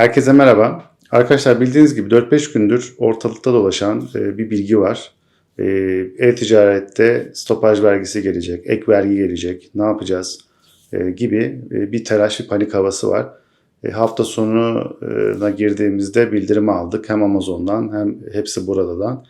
Herkese merhaba. Arkadaşlar bildiğiniz gibi 4-5 gündür ortalıkta dolaşan e, bir bilgi var. E, E-ticarette stopaj vergisi gelecek, ek vergi gelecek, ne yapacağız e, gibi bir telaş, bir panik havası var. Hafta sonuna girdiğimizde bildirimi aldık hem Amazon'dan hem hepsi buradan.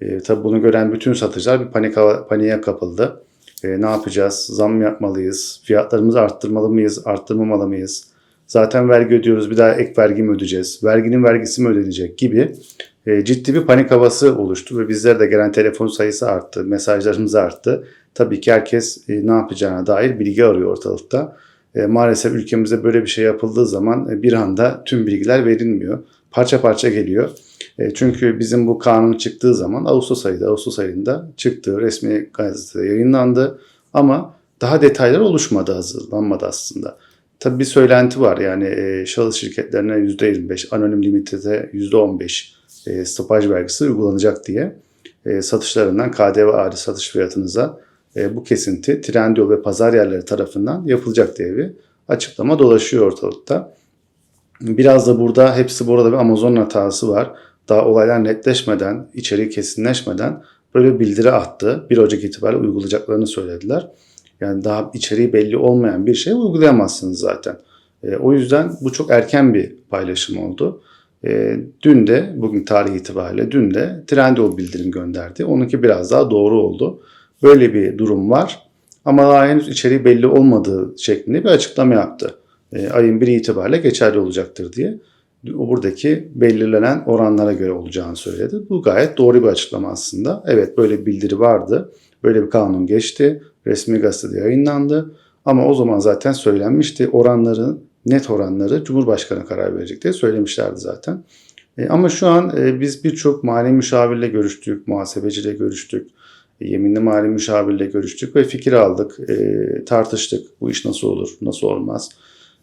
E, tabii bunu gören bütün satıcılar bir panik hava- paniğe kapıldı. E, ne yapacağız? Zam yapmalıyız? Fiyatlarımızı arttırmalı mıyız? Arttırmamalı mıyız? Zaten vergi ödüyoruz bir daha ek vergi mi ödeyeceğiz? Verginin vergisi mi ödenecek gibi e, ciddi bir panik havası oluştu ve bizlere de gelen telefon sayısı arttı, mesajlarımız arttı. Tabii ki herkes e, ne yapacağına dair bilgi arıyor ortalıkta. E, maalesef ülkemizde böyle bir şey yapıldığı zaman e, bir anda tüm bilgiler verilmiyor. Parça parça geliyor. E, çünkü bizim bu kanun çıktığı zaman Ağustos ayında, Ağustos ayında çıktı, resmi gazetede yayınlandı. Ama daha detaylar oluşmadı, hazırlanmadı aslında. Tabii bir söylenti var yani e, şahıs şirketlerine %25, anonim limitede %15 e, stopaj vergisi uygulanacak diye e, satışlarından KDV hariç satış fiyatınıza e, bu kesinti Trendyol ve pazar yerleri tarafından yapılacak diye bir açıklama dolaşıyor ortalıkta. Biraz da burada hepsi burada bir Amazon hatası var. Daha olaylar netleşmeden, içeriği kesinleşmeden böyle bildiri attı. 1 Ocak itibariyle uygulayacaklarını söylediler. Yani daha içeriği belli olmayan bir şey uygulayamazsınız zaten. E, o yüzden bu çok erken bir paylaşım oldu. E, dün de, bugün tarih itibariyle dün de Trendyol bildirim gönderdi. Onunki biraz daha doğru oldu. Böyle bir durum var. Ama daha henüz içeriği belli olmadığı şeklinde bir açıklama yaptı. E, ayın 1 itibariyle geçerli olacaktır diye. Buradaki belirlenen oranlara göre olacağını söyledi. Bu gayet doğru bir açıklama aslında. Evet böyle bir bildiri vardı. Böyle bir kanun geçti. Resmi gazetede yayınlandı. Ama o zaman zaten söylenmişti. Oranları, net oranları Cumhurbaşkanı karar verecek diye söylemişlerdi zaten. E, ama şu an e, biz birçok mali müşavirle görüştük, muhasebeciyle görüştük, e, yeminli mali müşavirle görüştük ve fikir aldık, e, tartıştık. Bu iş nasıl olur, nasıl olmaz.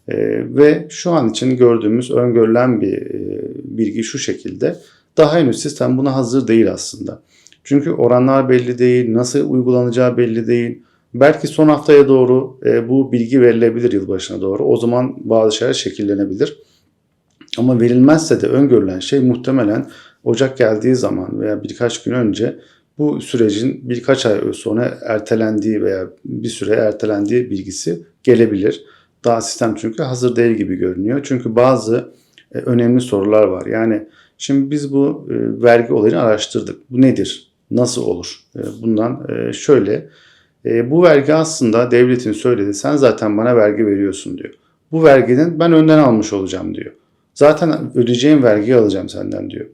E, ve şu an için gördüğümüz, öngörülen bir e, bilgi şu şekilde. Daha henüz sistem buna hazır değil aslında. Çünkü oranlar belli değil, nasıl uygulanacağı belli değil. Belki son haftaya doğru e, bu bilgi verilebilir yılbaşına doğru. O zaman bazı şeyler şekillenebilir. Ama verilmezse de öngörülen şey muhtemelen Ocak geldiği zaman veya birkaç gün önce bu sürecin birkaç ay sonra ertelendiği veya bir süre ertelendiği bilgisi gelebilir. Daha sistem çünkü hazır değil gibi görünüyor. Çünkü bazı e, önemli sorular var. Yani şimdi biz bu e, vergi olayını araştırdık. Bu nedir? Nasıl olur? E, bundan şöyle e, bu vergi aslında devletin söylediği sen zaten bana vergi veriyorsun diyor. Bu verginin ben önden almış olacağım diyor. Zaten ödeyeceğim vergiyi alacağım senden diyor.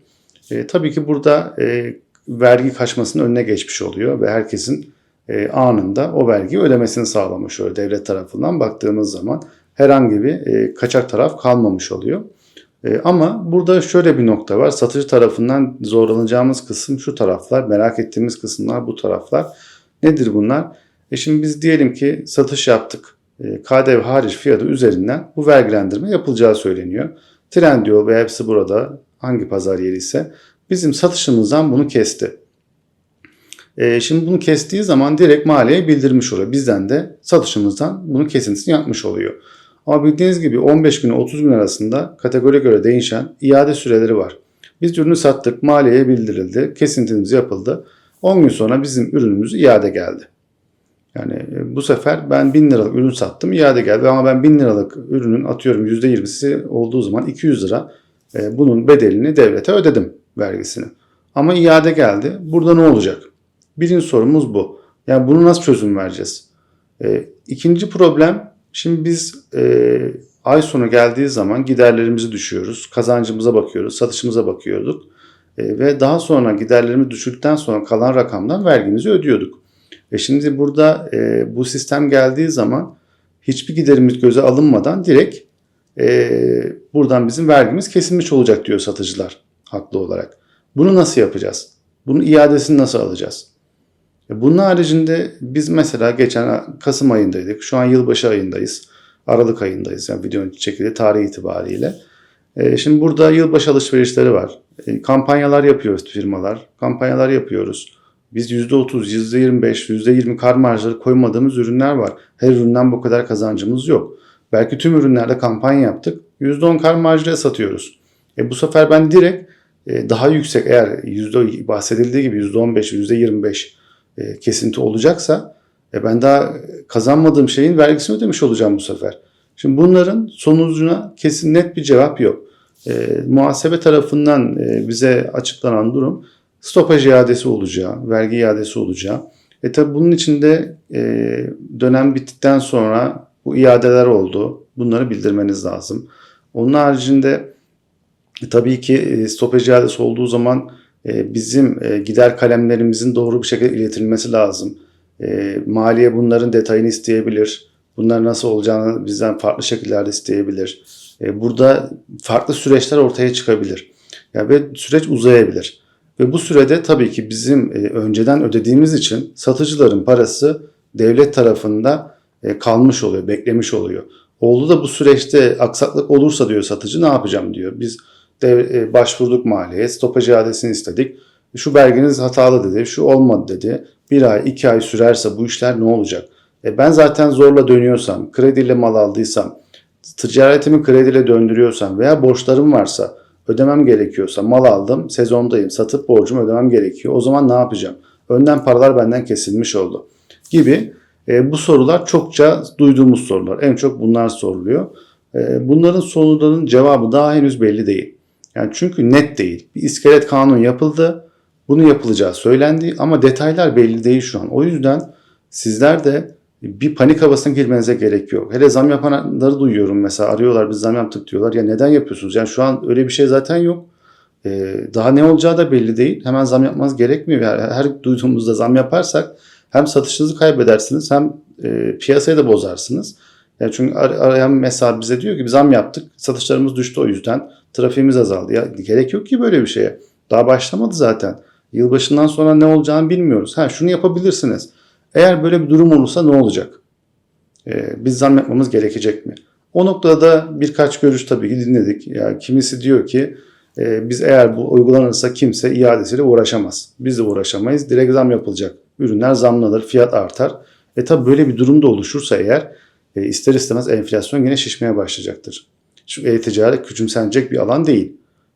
E, tabii ki burada e, vergi kaçmasının önüne geçmiş oluyor ve herkesin e, anında o vergiyi ödemesini sağlamış oluyor devlet tarafından baktığımız zaman herhangi bir e, kaçak taraf kalmamış oluyor. E, ama burada şöyle bir nokta var. Satıcı tarafından zorlanacağımız kısım şu taraflar, merak ettiğimiz kısımlar bu taraflar. Nedir bunlar? E şimdi biz diyelim ki satış yaptık. E, KDV hariç fiyatı üzerinden bu vergilendirme yapılacağı söyleniyor. Trendyol ve hepsi burada hangi pazar yeri ise bizim satışımızdan bunu kesti. E, şimdi bunu kestiği zaman direkt maliye bildirmiş oluyor. Bizden de satışımızdan bunu kesintisini yapmış oluyor. Ama bildiğiniz gibi 15 gün 30 gün arasında kategoriye göre değişen iade süreleri var. Biz ürünü sattık, maliyeye bildirildi, kesintimiz yapıldı. 10 gün sonra bizim ürünümüz iade geldi. Yani e, bu sefer ben 1000 liralık ürün sattım iade geldi ama ben 1000 liralık ürünün atıyorum %20'si olduğu zaman 200 lira e, bunun bedelini devlete ödedim vergisini. Ama iade geldi. Burada ne olacak? Birinci sorumuz bu. Yani bunu nasıl çözüm vereceğiz? E, ikinci problem şimdi biz e, ay sonu geldiği zaman giderlerimizi düşüyoruz. Kazancımıza bakıyoruz, satışımıza bakıyorduk. E, ve daha sonra giderlerimiz düşürdükten sonra kalan rakamdan vergimizi ödüyorduk. E şimdi burada e, bu sistem geldiği zaman hiçbir giderimiz göze alınmadan direkt e, buradan bizim vergimiz kesilmiş olacak diyor satıcılar haklı olarak. Bunu nasıl yapacağız? Bunun iadesini nasıl alacağız? E, bunun haricinde biz mesela geçen Kasım ayındaydık. Şu an yılbaşı ayındayız. Aralık ayındayız. Yani videonun çekildiği tarih itibariyle. E, şimdi burada yılbaşı alışverişleri var. E, kampanyalar yapıyoruz firmalar. Kampanyalar yapıyoruz. Biz %30, %25, %20 kar marjları koymadığımız ürünler var. Her üründen bu kadar kazancımız yok. Belki tüm ürünlerde kampanya yaptık. %10 kar marjıyla satıyoruz. E bu sefer ben direkt e, daha yüksek eğer yüzde bahsedildiği gibi %15, %25 e, kesinti olacaksa e ben daha kazanmadığım şeyin vergisini ödemiş olacağım bu sefer. Şimdi bunların sonucuna kesin net bir cevap yok. E, muhasebe tarafından e, bize açıklanan durum stopaj iadesi olacağı, vergi iadesi olacağı. E tabi bunun içinde e, dönem bittikten sonra bu iadeler oldu. Bunları bildirmeniz lazım. Onun haricinde e, tabii ki e, stopaj iadesi olduğu zaman e, bizim e, gider kalemlerimizin doğru bir şekilde iletilmesi lazım. E, maliye bunların detayını isteyebilir. Bunlar nasıl olacağını bizden farklı şekillerde isteyebilir. E, burada farklı süreçler ortaya çıkabilir. Yani ve süreç uzayabilir. Ve bu sürede tabii ki bizim e, önceden ödediğimiz için satıcıların parası devlet tarafında e, kalmış oluyor, beklemiş oluyor. Oldu da bu süreçte aksaklık olursa diyor satıcı ne yapacağım diyor. Biz de e, başvurduk maliyeye, stopaj iadesini istedik. Şu belgeniz hatalı dedi, şu olmadı dedi. Bir ay, iki ay sürerse bu işler ne olacak? E ben zaten zorla dönüyorsam, krediyle mal aldıysam, ticaretimi krediyle döndürüyorsam veya borçlarım varsa, ödemem gerekiyorsa, mal aldım, sezondayım, satıp borcumu ödemem gerekiyor. O zaman ne yapacağım? Önden paralar benden kesilmiş oldu. Gibi e, bu sorular çokça duyduğumuz sorular. En çok bunlar soruluyor. E, bunların soruların cevabı daha henüz belli değil. Yani çünkü net değil. Bir iskelet kanun yapıldı. Bunun yapılacağı söylendi ama detaylar belli değil şu an. O yüzden sizler de bir panik havasına girmenize gerek yok. Hele zam yapanları duyuyorum mesela arıyorlar biz zam yaptık diyorlar. Ya neden yapıyorsunuz? Yani şu an öyle bir şey zaten yok. Ee, daha ne olacağı da belli değil. Hemen zam yapmanız gerekmiyor. Yani her duyduğumuzda zam yaparsak hem satışınızı kaybedersiniz hem e, piyasayı da bozarsınız. Yani çünkü ar- arayan mesela bize diyor ki biz zam yaptık satışlarımız düştü o yüzden trafiğimiz azaldı. Ya gerek yok ki böyle bir şeye. Daha başlamadı zaten. Yılbaşından sonra ne olacağını bilmiyoruz. Ha şunu yapabilirsiniz. Eğer böyle bir durum olursa ne olacak? Ee, biz zam yapmamız gerekecek mi? O noktada birkaç görüş tabii ki dinledik. Yani kimisi diyor ki e, biz eğer bu uygulanırsa kimse iadesiyle uğraşamaz. Biz de uğraşamayız. Direkt zam yapılacak. Ürünler zamlanır, fiyat artar. E tabii böyle bir durum da oluşursa eğer e, ister istemez enflasyon yine şişmeye başlayacaktır. Çünkü e-ticaret küçümsenecek bir alan değil.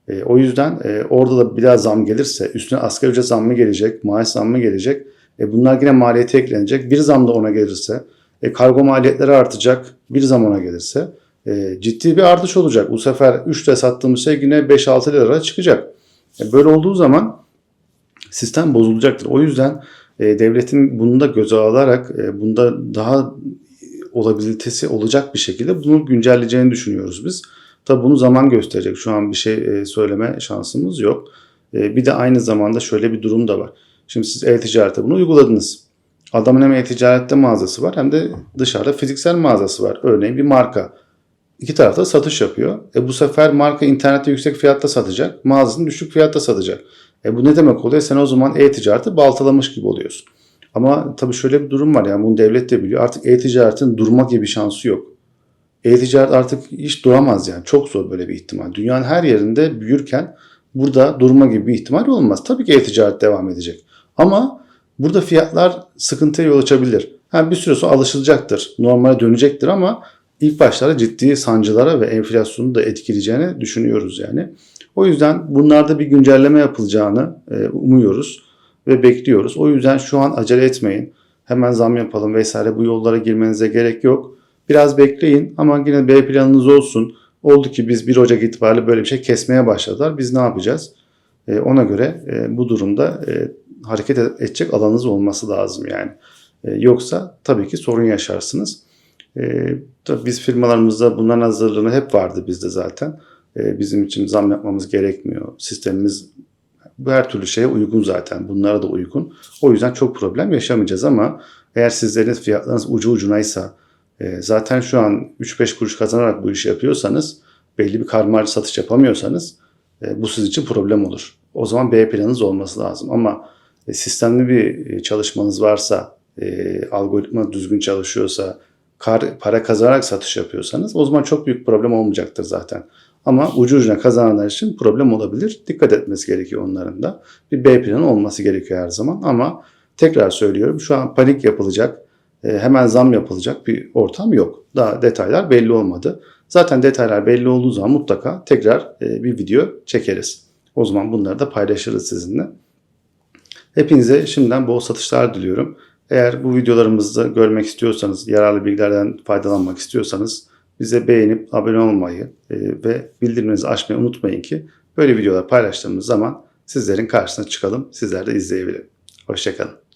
E, o yüzden e, orada da bir daha zam gelirse, üstüne asgari ücret zammı gelecek, maaş zammı gelecek. E, bunlar yine maliyete eklenecek. Bir zam da ona gelirse, e, kargo maliyetleri artacak. Bir zam ona gelirse e, ciddi bir artış olacak. Bu sefer 3 lira sattığımız şey yine 5-6 lira çıkacak. E, böyle olduğu zaman sistem bozulacaktır. O yüzden e, devletin bunu da göze alarak e, bunda daha olabilitesi olacak bir şekilde bunu güncelleyeceğini düşünüyoruz biz. Tabi bunu zaman gösterecek. Şu an bir şey e, söyleme şansımız yok. E, bir de aynı zamanda şöyle bir durum da var. Şimdi siz e-ticarete bunu uyguladınız. Adamın hem e-ticarette mağazası var hem de dışarıda fiziksel mağazası var. Örneğin bir marka. İki tarafta satış yapıyor. E bu sefer marka internette yüksek fiyatta satacak. Mağazasını düşük fiyatta satacak. E bu ne demek oluyor? Sen o zaman e-ticareti baltalamış gibi oluyorsun. Ama tabii şöyle bir durum var yani bunu devlet de biliyor. Artık e-ticaretin durma gibi bir şansı yok. E-ticaret artık hiç duramaz yani. Çok zor böyle bir ihtimal. Dünyanın her yerinde büyürken burada durma gibi bir ihtimal olmaz. Tabii ki e-ticaret devam edecek. Ama burada fiyatlar sıkıntıya yol açabilir. Yani bir süre sonra alışılacaktır. Normale dönecektir ama ilk başlarda ciddi sancılara ve enflasyonu da etkileyeceğini düşünüyoruz yani. O yüzden bunlarda bir güncelleme yapılacağını e, umuyoruz ve bekliyoruz. O yüzden şu an acele etmeyin. Hemen zam yapalım vesaire bu yollara girmenize gerek yok. Biraz bekleyin ama yine B planınız olsun. Oldu ki biz 1 Ocak itibariyle böyle bir şey kesmeye başladılar. Biz ne yapacağız? E, ona göre e, bu durumda hareket edecek alanınız olması lazım yani. E, yoksa tabii ki sorun yaşarsınız. E, tabii biz firmalarımızda bunların hazırlığını hep vardı bizde zaten. E, bizim için zam yapmamız gerekmiyor. Sistemimiz bu her türlü şeye uygun zaten. Bunlara da uygun. O yüzden çok problem yaşamayacağız ama eğer sizlerin fiyatlarınız ucu ucunaysa e, zaten şu an 3-5 kuruş kazanarak bu işi yapıyorsanız belli bir kar marjı satış yapamıyorsanız e, bu siz için problem olur. O zaman B planınız olması lazım ama e, sistemli bir e, çalışmanız varsa, e, algoritma düzgün çalışıyorsa, kar, para kazanarak satış yapıyorsanız o zaman çok büyük problem olmayacaktır zaten. Ama ucu ucuna kazananlar için problem olabilir. Dikkat etmesi gerekiyor onların da. Bir B planı olması gerekiyor her zaman. Ama tekrar söylüyorum şu an panik yapılacak. e, hemen zam yapılacak bir ortam yok. Daha detaylar belli olmadı. Zaten detaylar belli olduğu zaman mutlaka tekrar e, bir video çekeriz. O zaman bunları da paylaşırız sizinle. Hepinize şimdiden bol satışlar diliyorum. Eğer bu videolarımızı görmek istiyorsanız, yararlı bilgilerden faydalanmak istiyorsanız bize beğenip abone olmayı e, ve bildirimlerinizi açmayı unutmayın ki böyle videolar paylaştığımız zaman sizlerin karşısına çıkalım, sizler de izleyebilin. Hoşçakalın.